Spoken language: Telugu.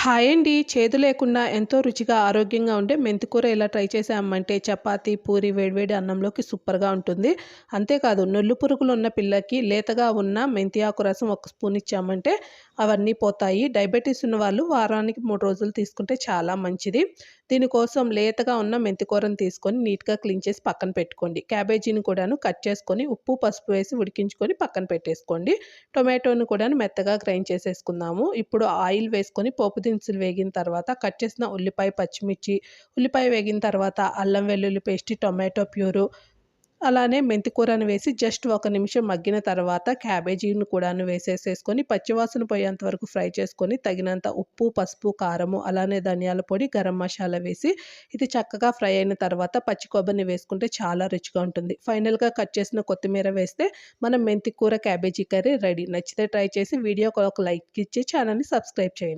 హాయ్ అండి చేదు లేకుండా ఎంతో రుచిగా ఆరోగ్యంగా ఉండే మెంతికూర ఇలా ట్రై చేసామంటే చపాతి పూరి వేడివేడి అన్నంలోకి సూపర్గా ఉంటుంది. అంతేకాదు నొల్లు పురుగులు ఉన్న పిల్లకి లేతగా ఉన్న మెంతి ఆకు రసం ఒక స్పూన్ ఇచ్చామంటే అవన్నీ పోతాయి. డయాబెటీస్ ఉన్న వాళ్ళు వారానికి మూడు రోజులు తీసుకుంటే చాలా మంచిది. దీనికోసం లేతగా ఉన్న మెంతికూరను తీసుకొని నీట్గా క్లీన్ చేసి పక్కన పెట్టుకోండి. క్యాబేజీని కూడాను కట్ చేసుకొని ఉప్పు పసుపు వేసి ఉడికించుకొని పక్కన పెట్టేసుకోండి. టొమాటోని కూడాను మెత్తగా గ్రైండ్ చేసేసుకుందాము. ఇప్పుడు ఆయిల్ వేసుకొని పోపు దినుసులు వేగిన తర్వాత కట్ చేసిన ఉల్లిపాయ పచ్చిమిర్చి ఉల్లిపాయ వేగిన తర్వాత అల్లం వెల్లుల్లి పేస్ట్ టొమాటో ప్యూరు అలానే మెంతికూరను వేసి జస్ట్ ఒక నిమిషం మగ్గిన తర్వాత క్యాబేజీని కూడా వేసేసేసుకొని పచ్చివాసన పోయేంత వరకు ఫ్రై చేసుకొని తగినంత ఉప్పు పసుపు కారము అలానే ధనియాల పొడి గరం మసాలా వేసి ఇది చక్కగా ఫ్రై అయిన తర్వాత పచ్చి కొబ్బరిని వేసుకుంటే చాలా రుచిగా ఉంటుంది. ఫైనల్గా కట్ చేసిన కొత్తిమీర వేస్తే మనం మెంతికూర క్యాబేజీ కర్రీ రెడీ. నచ్చితే ట్రై చేసి వీడియోకి ఒక లైక్ ఇచ్చి ఛానల్ని సబ్స్క్రైబ్ చేయండి.